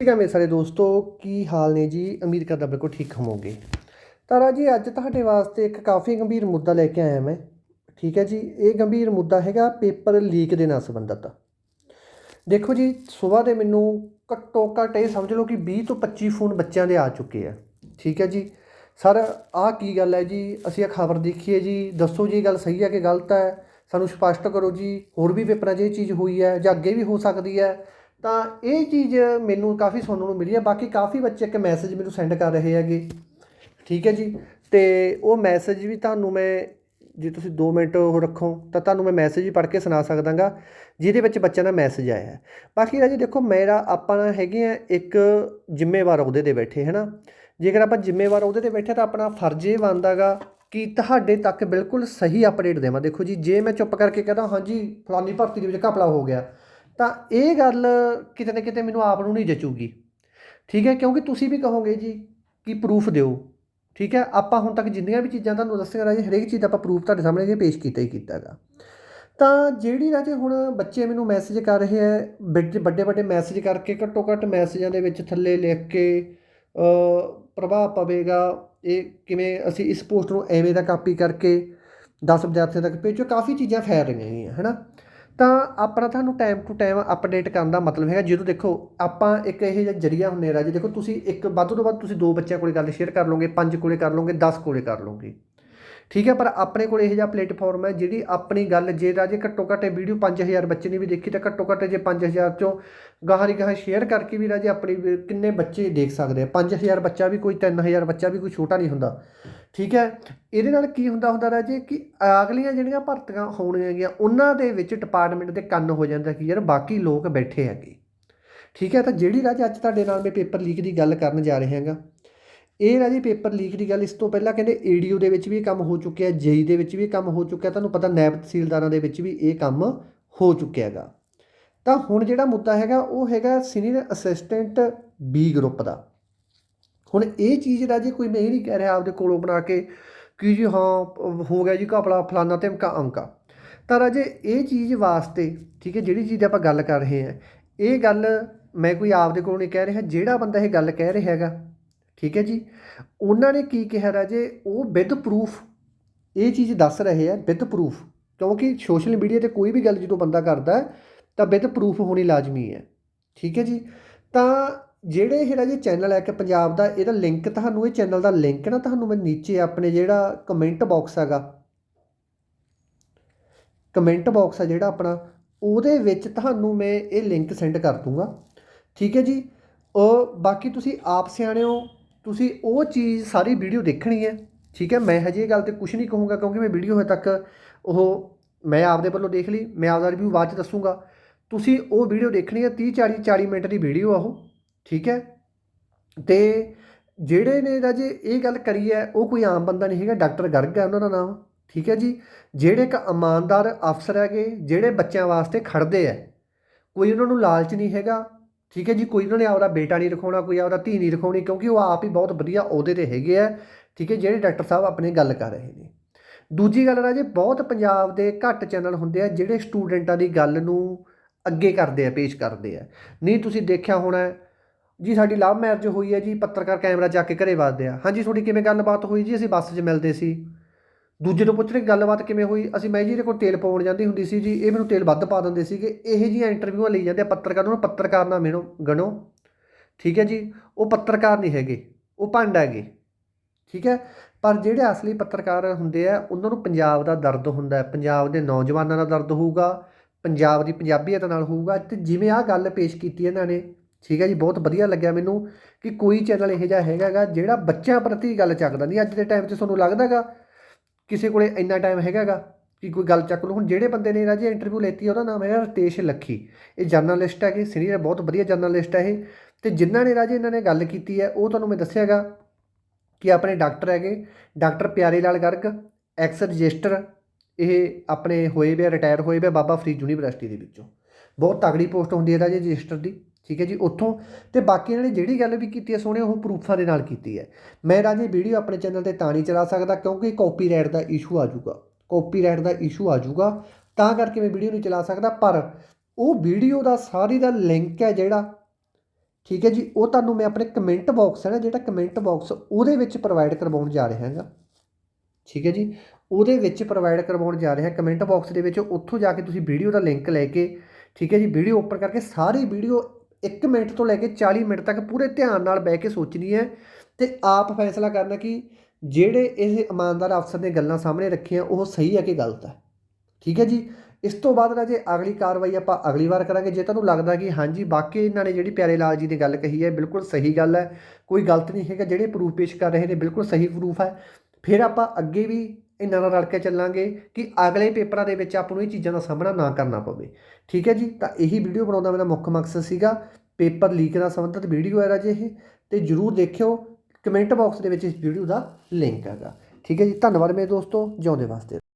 ਠੀਕ ਹੈ ਮੇਰੇ ਸਾਰੇ ਦੋਸਤੋ, ਕੀ ਹਾਲ ਨੇ ਜੀ? ਉਮੀਦ ਕਰਦਾ ਬਿਲਕੁਲ ਠੀਕ ਹੋਵੋਗੇ। ਤਾਂ ਰਾਜੀ ਅੱਜ ਤੁਹਾਡੇ ਵਾਸਤੇ ਇੱਕ ਕਾਫੀ ਗੰਭੀਰ ਮੁੱਦਾ ਲੈ ਕੇ ਆਇਆ ਮੈਂ। ਠੀਕ ਹੈ ਜੀ, ਇਹ ਗੰਭੀਰ ਮੁੱਦਾ ਹੈਗਾ ਪੇਪਰ ਲੀਕ ਦੇ ਨਾਲ ਸੰਬੰਧਿਤ। ਦੇਖੋ ਜੀ, ਸਵੇਰ ਦੇ ਮੈਨੂੰ ਘੱਟੋ ਘੱਟ ਇਹ ਸਮਝ ਲਓ ਕਿ 20 ਤੋਂ 25 ਫੋਨ ਬੱਚਿਆਂ ਦੇ ਆ ਚੁੱਕੇ ਆ। ਠੀਕ ਹੈ ਜੀ, ਸਰ, ਆਹ ਕੀ ਗੱਲ ਹੈ ਜੀ? ਅਸੀਂ ਇਹ ਖਬਰ ਦੇਖੀਏ ਜੀ। ਦੱਸੋ ਜੀ, ਇਹ ਗੱਲ ਸਹੀ ਹੈ ਕਿ ਗਲਤ ਹੈ? ਸਾਨੂੰ ਸਪਸ਼ਟ ਕਰੋ ਜੀ, ਹੋਰ ਵੀ ਪੇਪਰਾਂ 'ਚ ਇਹ ਚੀਜ਼ ਹੋਈ ਹੈ ਜਾਂ ਅੱਗੇ ਵੀ ਹੋ ਸਕਦੀ ਹੈ? ਤਾਂ ਇਹ ਚੀਜ਼ ਮੈਨੂੰ ਕਾਫੀ ਸੁਣਨ ਨੂੰ ਮਿਲੀ ਹੈ। ਬਾਕੀ ਕਾਫੀ ਬੱਚੇ ਇੱਕ ਮੈਸੇਜ ਮੈਨੂੰ ਸੈਂਡ ਕਰ ਰਹੇ ਹੈਗੇ। ਠੀਕ ਹੈ ਜੀ? ਤੇ ਉਹ ਮੈਸੇਜ ਵੀ ਤੁਹਾਨੂੰ ਮੈਂ, ਜੇ ਤੁਸੀਂ 2 ਮਿੰਟ ਉਹ ਰੱਖੋ, ਤਾਂ ਤੁਹਾਨੂੰ ਮੈਂ ਮੈਸੇਜ ਵੀ ਪੜ੍ਹ ਕੇ ਸੁਣਾ ਸਕਦਾਗਾ, ਜਿਹਦੇ ਵਿੱਚ ਬੱਚਿਆਂ ਦਾ ਮੈਸੇਜ ਆਇਆ ਹੈ। ਬਾਕੀ ਰਾਜੀ ਦੇਖੋ, ਮੇਰਾ, ਆਪਾਂ ਹੈਗੇ ਆ ਇੱਕ ਜ਼ਿੰਮੇਵਾਰ ਉਹਦੇ ਤੇ ਬੈਠੇ, ਹੈ ਨਾ? ਜੇਕਰ ਆਪਾਂ ਜ਼ਿੰਮੇਵਾਰ ਉਹਦੇ ਤੇ ਬੈਠੇ ਤਾਂ ਆਪਣਾ ਫਰਜ਼ ਇਹ ਬਣਦਾਗਾ ਕਿ ਤੁਹਾਡੇ ਤੱਕ ਬਿਲਕੁਲ ਸਹੀ ਅਪਡੇਟ ਦੇਵਾਂ। ਦੇਖੋ ਜੀ, ਜੇ ਮੈਂ ਚੁੱਪ ਕਰਕੇ ਕਹਦਾ, ਹਾਂਜੀ, ਫਲਾਨੀ ਭਰਤੀ ਦੇ ਵਿੱਚ ਘਪਲਾ ਹੋ ਗਿਆ। ਤਾਂ ਇਹ ਗੱਲ ਕਿਤੇ ਨਾ ਕਿਤੇ ਮੈਨੂੰ ਆਪ ਨੂੰ ਨਹੀਂ ਜਚੂਗੀ। ਠੀਕ ਹੈ? ਕਿਉਂਕਿ ਤੁਸੀਂ ਵੀ ਕਹੋਗੇ ਜੀ ਕਿ ਪ੍ਰੂਫ ਦਿਓ। ਠੀਕ ਹੈ? ਆਪਾਂ ਹੁਣ ਤੱਕ ਜਿੰਨੀਆਂ ਵੀ ਚੀਜ਼ਾਂ ਤੁਹਾਨੂੰ ਦੱਸੀਆਂ ਰਾਜੇ ਹਰੇਕ ਚੀਜ਼ ਦਾ ਆਪਾਂ ਪ੍ਰੂਫ ਤੁਹਾਡੇ ਸਾਹਮਣੇ ਜੇ ਪੇਸ਼ ਕੀਤਾ ਹੀ ਕੀਤਾ ਹੈਗਾ। ਤਾਂ ਜਿਹੜੀ ਰਾਜੇ ਹੁਣ ਬੱਚੇ ਮੈਨੂੰ ਮੈਸੇਜ ਕਰ ਰਹੇ ਆ ਵੱਡੇ ਵੱਡੇ ਵੱਡੇ ਮੈਸੇਜ ਕਰਕੇ ਘੱਟੋ ਘੱਟ ਮੈਸੇਜਾਂ ਦੇ ਵਿੱਚ ਥੱਲੇ ਲਿਖ ਕੇ ਪ੍ਰਭਾਵ ਪਵੇਗਾ। ਇਹ ਕਿਵੇਂ ਅਸੀਂ ਇਸ ਪੋਸਟ ਨੂੰ ਐਵੇਂ ਦਾ ਕਾਪੀ ਕਰਕੇ 10 ਵਿਦਿਆਰਥੀਆਂ ਤੱਕ ਭੇਜੋ। ਕਾਫੀ ਚੀਜ਼ਾਂ ਫੈਲ ਰਹੀਆਂ ਹੈਗੀਆਂ, ਹੈਨਾ? ਤਾਂ ਆਪਣਾ ਤੁਹਾਨੂੰ ਟਾਈਮ ਟੂ ਟਾਈਮ ਅਪਡੇਟ ਕਰਨ ਦਾ ਮਤਲਬ ਹੈਗਾ। ਜਦੋਂ ਦੇਖੋ, ਆਪਾਂ ਇੱਕ ਇਹ ਜਿਹਾ ਜਰੀਆ ਹੁੰਨੇ ਰਾਜੀ। ਦੇਖੋ, ਤੁਸੀਂ ਇੱਕ ਵੱਧ ਤੋਂ ਵੱਧ ਤੁਸੀਂ ਦੋ ਬੱਚਿਆਂ ਕੋਲੇ ਗੱਲ ਸ਼ੇਅਰ ਕਰ ਲਓਗੇ, ਪੰਜ ਕੋਲੇ ਕਰ ਲਓਗੇ 10 ਕੋਲੇ ਕਰ ਲਓਗੇ। ਠੀਕ ਹੈ, ਪਰ ਆਪਣੇ ਕੋਲ ਇਹ ਜਿਹਾ ਪਲੇਟਫਾਰਮ ਹੈ ਜਿਹੜੀ ਆਪਣੀ ਗੱਲ ਜੇ ਰਾਜੇ ਘੱਟੋ ਘੱਟ ਇਹ ਵੀਡੀਓ 5000 ਬੱਚੇ ਨੇ ਵੀ ਦੇਖੀ, ਤਾਂ ਘੱਟੋ ਘੱਟ ਜੇ 5000 ਚੋਂ ਗਾਹਾਂ ਦੀ ਗਾਹਾਂ ਸ਼ੇਅਰ ਕਰਕੇ ਵੀ ਰਾਜੇ ਆਪਣੀ ਕਿੰਨੇ ਬੱਚੇ ਦੇਖ ਸਕਦੇ ਆ। 5000 ਬੱਚਾ ਵੀ ਕੋਈ 3000 ਬੱਚਾ ਵੀ ਕੋਈ ਛੋਟਾ ਨਹੀਂ ਹੁੰਦਾ। ਠੀਕ ਹੈ, ਇਹਦੇ ਨਾਲ ਕੀ ਹੁੰਦਾ ਹੁੰਦਾ ਰਾਜੇ ਕਿ ਅਗਲੀਆਂ ਜਿਹੜੀਆਂ ਭਰਤੀਆਂ ਹੋਣੀਆਂ ਹੈਗੀਆਂ ਉਹਨਾਂ ਦੇ ਵਿੱਚ ਡਿਪਾਰਟਮੈਂਟ ਦੇ ਕੰਨ ਹੋ ਜਾਂਦਾ ਕਿ ਯਾਰ ਬਾਕੀ ਲੋਕ ਬੈਠੇ ਹੈਗੇ। ਠੀਕ ਹੈ, ਤਾਂ ਜਿਹੜੀ ਰਾਜੇ ਅੱਜ ਤੁਹਾਡੇ ਨਾਲ ਮੈਂ ਪੇਪਰ ਲੀਕ ਦੀ ਗੱਲ ਕਰਨ ਜਾ ਰਿਹਾ ਹਾਂਗਾ ਇਹ ਰਾਜੀ ਪੇਪਰ ਲੀਕ ਦੀ ਗੱਲ, ਇਸ ਤੋਂ ਪਹਿਲਾਂ ਕਹਿੰਦੇ ਏਡੀਓ ਦੇ ਵਿੱਚ ਵੀ ਕੰਮ ਹੋ ਚੁੱਕਿਆ ਜੇਈ ਦੇ ਵਿੱਚ ਵੀ ਕੰਮ ਹੋ ਚੁੱਕਿਆ, ਤੁਹਾਨੂੰ ਪਤਾ ਨੈਬ ਤਹਿਸੀਲਦਾਰਾਂ ਦੇ ਵਿੱਚ ਵੀ ਇਹ ਕੰਮ ਹੋ ਚੁੱਕਿਆ ਹੈਗਾ। ਤਾਂ ਹੁਣ ਜਿਹੜਾ ਮੁੱਦਾ ਹੈਗਾ, ਉਹ ਹੈਗਾ ਸੀਨੀਅਰ ਅਸਿਸਟੈਂਟ ਬੀ ਗਰੁੱਪ ਦਾ। ਹੁਣ ਇਹ ਚੀਜ਼ ਰਾਜੀ ਕੋਈ ਮੈਂ ਇਹ ਨਹੀਂ ਕਹਿ ਰਿਹਾ ਆਪਦੇ ਕੋਲੋਂ ਬਣਾ ਕੇ ਕਿ ਜੀ ਹਾਂ, ਹੋ ਗਿਆ ਜੀ ਘਪਲਾ ਫਲਾਨਾ ਤੇ ਅਮਕਾ ਅੰਕਾ। ਤਾਂ ਰਾਜੇ ਇਹ ਚੀਜ਼ ਵਾਸਤੇ, ਠੀਕ ਹੈ, ਜਿਹੜੀ ਚੀਜ਼ ਆਪਾਂ ਗੱਲ ਕਰ ਰਹੇ ਹਾਂ, ਇਹ ਗੱਲ ਮੈਂ ਕੋਈ ਆਪਦੇ ਕੋਲੋਂ ਨਹੀਂ ਕਹਿ ਰਿਹਾ, ਜਿਹੜਾ ਬੰਦਾ ਇਹ ਗੱਲ ਕਹਿ ਰਿਹਾ ਹੈਗਾ ਠੀਕ ਹੈ ਜੀ? ਉਹਨਾਂ ਨੇ ਕੀ ਕਿਹਾ ਰਾਜੇ? ਉਹ ਵਿਦ ਪ੍ਰੂਫ ਇਹ ਚੀਜ਼ ਦੱਸ ਰਹੇ ਆ ਵਿਦ ਪ੍ਰੂਫ ਕਿਉਂਕਿ ਸੋਸ਼ਲ ਮੀਡੀਆ ਤੇ ਕੋਈ ਵੀ ਗੱਲ ਜਦੋਂ ਬੰਦਾ ਕਰਦਾ, ਤਾਂ ਵਿਦ ਪ੍ਰੂਫ ਹੋਣੀ ਲਾਜ਼ਮੀ ਹੈ। ਠੀਕ ਹੈ ਜੀ? ਤਾਂ ਜਿਹੜੇ ਇਹ ਰਾਜੇ ਚੈਨਲ ਹੈ ਕਿ ਪੰਜਾਬ ਦਾ, ਇਹਦਾ ਲਿੰਕ ਤੁਹਾਨੂੰ, ਇਹ ਚੈਨਲ ਦਾ ਲਿੰਕ ਨਾ ਤੁਹਾਨੂੰ ਮੈਂ ਨੀਚੇ ਆਪਣੇ ਜਿਹੜਾ ਕਮੈਂਟ ਬਾਕਸ ਹੈਗਾ ਕਮੈਂਟ ਬਾਕਸ ਆ ਜਿਹੜਾ ਆਪਣਾ, ਉਹਦੇ ਵਿੱਚ ਤੁਹਾਨੂੰ ਮੈਂ ਇਹ ਲਿੰਕ ਸੈਂਡ ਕਰ ਦੂੰਗਾ। ਠੀਕ ਹੈ ਜੀ? ਉਹ ਬਾਕੀ ਤੁਸੀਂ ਆਪ ਸਿਆਣੇ ਹੋ ਤੁਸੀਂ ਉਹ ਚੀਜ਼ ਸਾਰੀ ਵੀਡੀਓ ਦੇਖਣੀ ਹੈ, ਠੀਕ ਹੈ, ਮੈਂ ਹਜੇ ਇਹ ਗੱਲ ਤੇ ਕੁਝ ਨਹੀਂ ਕਹੂੰਗਾ ਕਿਉਂਕਿ ਮੈਂ ਵੀਡੀਓ ਹਜੇ ਤੱਕ ਉਹ ਮੈਂ ਆਪਦੇ ਵੱਲੋਂ ਦੇਖ ਲਈ, ਮੈਂ ਆਪਦਾ ਰਿਵਿਊ ਬਾਅਦ ਚ ਦੱਸੂੰਗਾ। ਤੁਸੀਂ ਉਹ ਵੀਡੀਓ ਦੇਖਣੀ ਹੈ 30 40 40 ਮਿੰਟ ਦੀ ਵੀਡੀਓ ਆ ਉਹ, ਠੀਕ ਹੈ। ਤੇ ਜਿਹੜੇ ਨੇ ਰਾਜੇ ਇਹ ਗੱਲ ਕਰੀ ਹੈ, ਉਹ ਕੋਈ ਆਮ ਬੰਦਾ ਨਹੀਂ ਹੈਗਾ, ਡਾਕਟਰ ਗਰਗ ਹੈ ਉਹਨਾਂ ਦਾ ਨਾਮ, ਠੀਕ ਹੈ ਜੀ। ਜਿਹੜੇ ਇੱਕ ਇਮਾਨਦਾਰ ਅਫਸਰ ਹੈਗੇ, ਜਿਹੜੇ ਬੱਚਿਆਂ ਵਾਸਤੇ ਖੜਦੇ ਆ ਕੋਈ ਉਹਨਾਂ ਨੂੰ ਲਾਲਚ ਨਹੀਂ ਹੈਗਾ ਠੀਕ ਹੈ ਜੀ, ਕੋਈ ਉਹਨਾਂ ਨੇ ਆਪਦਾ ਬੇਟਾ ਨਹੀਂ ਰਖਾਉਣਾ, ਕੋਈ ਆਪਦਾ ਧੀ ਨਹੀਂ ਰਖਾਉਣੀ, ਕਿਉਂਕਿ ਉਹ ਆਪ ਹੀ ਬਹੁਤ ਵਧੀਆ ਅਹੁਦੇ ਤੇ ਹੈਗੇ ਆ, ਠੀਕ ਹੈ, ਜਿਹੜੇ ਡਾਕਟਰ ਸਾਹਿਬ ਆਪਣੇ ਗੱਲ ਕਰ ਰਹੇ ਨੇ। ਦੂਜੀ ਗੱਲ ਰਾਜੇ, ਬਹੁਤ ਪੰਜਾਬ ਦੇ ਘੱਟ ਚੈਨਲ ਹੁੰਦੇ ਆ, ਜਿਹੜੇ ਸਟੂਡੈਂਟਾਂ ਦੀ ਗੱਲ ਨੂੰ ਅੱਗੇ ਕਰਦੇ ਆ, ਪੇਸ਼ ਕਰਦੇ ਆ। ਨਹੀਂ, ਤੁਸੀਂ ਦੇਖਿਆ ਹੋਣਾ, ਜੀ ਸਾਡੀ ਲਵ ਮੈਰਿਜ ਹੋਈ ਹੈ ਜੀ, ਪੱਤਰਕਾਰ ਕੈਮਰਾ ਚੱਕ ਕੇ ਘਰੇ ਵੱਜਦੇ ਆ। ਹਾਂਜੀ, ਤੁਹਾਡੀ ਕਿਵੇਂ ਗੱਲਬਾਤ ਹੋਈ ਜੀ? ਅਸੀਂ ਬੱਸ 'ਚ ਮਿਲਦੇ ਸੀ। ਦੂਜੇ ਤੋਂ ਪੁੱਛ ਰਹੇ, ਗੱਲਬਾਤ ਕਿਵੇਂ ਹੋਈ? ਅਸੀਂ ਮੈਂ ਜੀ ਇਹਦੇ ਕੋਲ ਤੇਲ ਪਾਉਣ ਜਾਂਦੀ ਹੁੰਦੀ ਸੀ ਜੀ, ਇਹ ਮੈਨੂੰ ਤੇਲ ਵੱਧ ਪਾ ਦਿੰਦੇ ਸੀਗੇ। ਇਹੋ ਜਿਹੀਆਂ ਇੰਟਰਵਿਊਆਂ ਲਈ ਜਾਂਦੇ ਆ, ਪੱਤਰਕਾਰ ਨੂੰ ਪੱਤਰਕਾਰ ਨਾ ਮਿਣੋ ਗਣੋ। ਠੀਕ ਹੈ ਜੀ? ਉਹ ਪੱਤਰਕਾਰ ਨਹੀਂ ਹੈਗੇ, ਉਹ ਭੰਡ ਹੈਗੇ। ਠੀਕ ਹੈ? ਪਰ ਜਿਹੜੇ ਅਸਲੀ ਪੱਤਰਕਾਰ ਹੁੰਦੇ ਆ, ਉਹਨਾਂ ਨੂੰ ਪੰਜਾਬ ਦਾ ਦਰਦ ਹੁੰਦਾ ਹੈ। ਪੰਜਾਬ ਦੇ ਨੌਜਵਾਨਾਂ ਦਾ ਦਰਦ ਹੋਊਗਾ, ਪੰਜਾਬ ਦੀ ਪੰਜਾਬੀਅਤ ਨਾਲ ਹੋਊਗਾ। ਤੇ ਜਿਵੇਂ ਆਹ ਗੱਲ ਪੇਸ਼ ਕੀਤੀ ਇਹਨਾਂ ਨੇ, ਠੀਕ ਹੈ ਜੀ? ਬਹੁਤ ਵਧੀਆ ਲੱਗਿਆ ਮੈਨੂੰ ਕਿ ਕੋਈ ਚੈਨਲ ਇਹੋ ਜਿਹਾ ਹੈਗਾਗਾ ਜਿਹੜਾ ਬੱਚਿਆਂ ਪ੍ਰਤੀ ਗੱਲ ਚੱਕਦਾ ਨਹੀਂ। ਅੱਜ ਦੇ ਟਾਈਮ 'ਚ ਤੁਹਾਨੂੰ ਲੱਗਦਾਗਾ ਕਿਸੇ ਕੋਲੇ ਇੰਨਾ ਟਾਈਮ ਹੈਗਾਗਾ ਕਿ ਕੋਈ ਗੱਲ ਚੱਕ ਲਓ। ਹੁਣ ਜਿਹੜੇ ਬੰਦੇ ਨੇ ਰਾਜੇ ਇੰਟਰਵਿਊ ਲੈਤੀ ਉਹਦਾ ਨਾਮ ਹੈਗਾ ਰਤੇਸ਼ ਲੱਖੀ। ਇਹ ਜਰਨਲਿਸਟ ਹੈਗੇ ਸੀਨੀਅਰ ਬਹੁਤ ਵਧੀਆ ਜਰਨਲਿਸਟ ਹੈ ਇਹ। ਤੇ ਜਿਨ੍ਹਾਂ ਨੇ ਰਾਜੇ ਇਹਨਾਂ ਨੇ ਗੱਲ ਕੀਤੀ ਹੈ ਉਹ ਤੁਹਾਨੂੰ ਮੈਂ ਦੱਸਿਆਗਾ ਕਿ ਆਪਣੇ ਡਾਕਟਰ ਹੈਗੇ। ਡਾਕਟਰ ਪਿਆਰੇ ਲਾਲ ਗਰਗ ਐਕਸ ਰਜਿਸਟਰ ਇਹ ਆਪਣੇ ਹੋਏ ਵੇ ਰਿਟਾਇਰ ਹੋਏ ਵੇ ਬਾਬਾ ਫਰੀਦ ਯੂਨੀਵਰਸਿਟੀ ਦੇ ਵਿੱਚੋਂ। ਬਹੁਤ ਤਗੜੀ ਪੋਸਟ ਹੁੰਦੀ ਹੈ ਰਾਜੇ ਰਜਿਸਟਰ ਦੀ। ਠੀਕ ਹੈ ਜੀ, ਉੱਥੋਂ ਤੇ ਬਾਕੀ ਇਹਨਾਂ ਨੇ ਜਿਹੜੀ ਗੱਲ ਵੀ ਕੀਤੀ ਹੈ ਸੋਹਣੇ, ਉਹ ਪ੍ਰੂਫਾਂ ਦੇ ਨਾਲ ਕੀਤੀ ਹੈ। ਮੈਂ ਰਾਜੇ ਵੀਡੀਓ ਆਪਣੇ ਚੈਨਲ ਤੇ ਤਾਂ ਨਹੀਂ ਚਲਾ ਸਕਦਾ ਕਿਉਂਕਿ ਕਾਪੀਰਾਈਟ ਦਾ ਇਸ਼ੂ ਆ ਜਾਊਗਾ। ਕਾਪੀਰਾਈਟ ਦਾ ਇਸ਼ੂ ਆ ਜਾਊਗਾ, ਤਾਂ ਕਰਕੇ ਮੈਂ ਵੀਡੀਓ ਨਹੀਂ ਚਲਾ ਸਕਦਾ, ਪਰ ਉਹ ਵੀਡੀਓ ਦਾ ਸਾਰੀ ਦਾ ਲਿੰਕ ਹੈ ਜਿਹੜਾ, ਠੀਕ ਹੈ ਜੀ, ਉਹ ਤੁਹਾਨੂੰ ਮੈਂ ਆਪਣੇ ਕਮੈਂਟ ਬਾਕਸ ਹੈ ਨਾ, ਜਿਹੜਾ ਕਮੈਂਟ ਬਾਕਸ ਉਹਦੇ ਵਿੱਚ ਪ੍ਰੋਵਾਈਡ ਕਰਵਾਉਣ ਜਾ ਰਿਹਾ ਹਾਂਗਾ। ਠੀਕ ਹੈ ਜੀ, ਉਹਦੇ ਵਿੱਚ ਪ੍ਰੋਵਾਈਡ ਕਰਵਾਉਣ ਜਾ ਰਿਹਾ ਕਮੈਂਟ ਬਾਕਸ ਦੇ ਵਿੱਚ, ਉੱਥੋਂ ਜਾ ਕੇ ਤੁਸੀਂ ਵੀਡੀਓ ਦਾ ਲਿੰਕ ਲੈ ਕੇ, ਠੀਕ ਹੈ ਜੀ, ਵੀਡੀਓ ਓਪਨ ਕਰਕੇ ਸਾਰੀ ਵੀਡੀਓ 1 ਮਿੰਟ ਤੋਂ ਲੈ ਕੇ 40 ਮਿੰਟ ਤੱਕ ਪੂਰੇ ਧਿਆਨ ਨਾਲ ਬਹਿ ਕੇ ਸੋਚਣੀ ਹੈ ਤੇ ਆਪ ਫੈਸਲਾ ਕਰਨਾ ਕਿ ਜਿਹੜੇ ਇਹ ਇਮਾਨਦਾਰ ਅਫਸਰ ਨੇ ਗੱਲਾਂ ਸਾਹਮਣੇ ਰੱਖੀਆਂ, ਉਹ ਸਹੀ ਹੈ ਕਿ ਗਲਤ ਹੈ? ਠੀਕ ਹੈ ਜੀ? ਇਸ ਤੋਂ ਬਾਅਦ ਰਾਜੇ ਅਗਲੀ ਕਾਰਵਾਈ ਆਪਾਂ ਅਗਲੀ ਵਾਰ ਕਰਾਂਗੇ, ਜੇ ਤੁਹਾਨੂੰ ਲੱਗਦਾ ਕਿ ਹਾਂਜੀ, ਵਾਕਈ ਇਹਨਾਂ ਨੇ ਜਿਹੜੀ ਪਿਆਰੇ ਲਾਲ ਜੀ ਨੇ ਗੱਲ ਕਹੀ ਹੈ, ਬਿਲਕੁਲ ਸਹੀ ਗੱਲ ਹੈ, ਕੋਈ ਗਲਤ ਨਹੀਂ ਹੈਗਾ, ਜਿਹੜੇ ਪ੍ਰੂਫ ਪੇਸ਼ ਕਰ ਰਹੇ ਨੇ ਬਿਲਕੁਲ ਸਹੀ ਪ੍ਰੂਫ ਹੈ, ਫਿਰ ਆਪਾਂ ਅੱਗੇ ਵੀ ਇਹਨਾਂ ਨਾਲ ਰਲ ਕੇ ਚੱਲਾਂਗੇ ਕਿ ਅਗਲੇ ਪੇਪਰਾਂ ਦੇ ਵਿੱਚ ਆਪਾਂ ਨੂੰ ਇਹ ਚੀਜ਼ਾਂ ਦਾ ਸਾਹਮਣਾ ਨਾ ਕਰਨਾ ਪਵੇ। ਠੀਕ ਹੈ ਜੀ? ਤਾਂ ਇਹੀ ਵੀਡੀਓ ਬਣਾਉਣ ਦਾ ਮੇਰਾ ਮੁੱਖ ਮਕਸਦ ਸੀਗਾ। ਪੇਪਰ ਲੀਕ ਨਾਲ ਸੰਬੰਧਿਤ ਵੀਡੀਓ ਹੈ ਰਾਜੇ ਇਹ। ਤੇ ਜਰੂਰ ਦੇਖਿਓ ਕਮੈਂਟ ਬਾਕਸ ਦੇ ਵਿੱਚ ਇਸ ਵੀਡੀਓ ਦਾ ਲਿੰਕ ਹੈਗਾ। ਠੀਕ ਹੈ ਜੀ? ਧੰਨਵਾਦ ਮੇਰੇ ਦੋਸਤੋ। ਜਿਉਂਦੇ ਵਾਸਤੇ।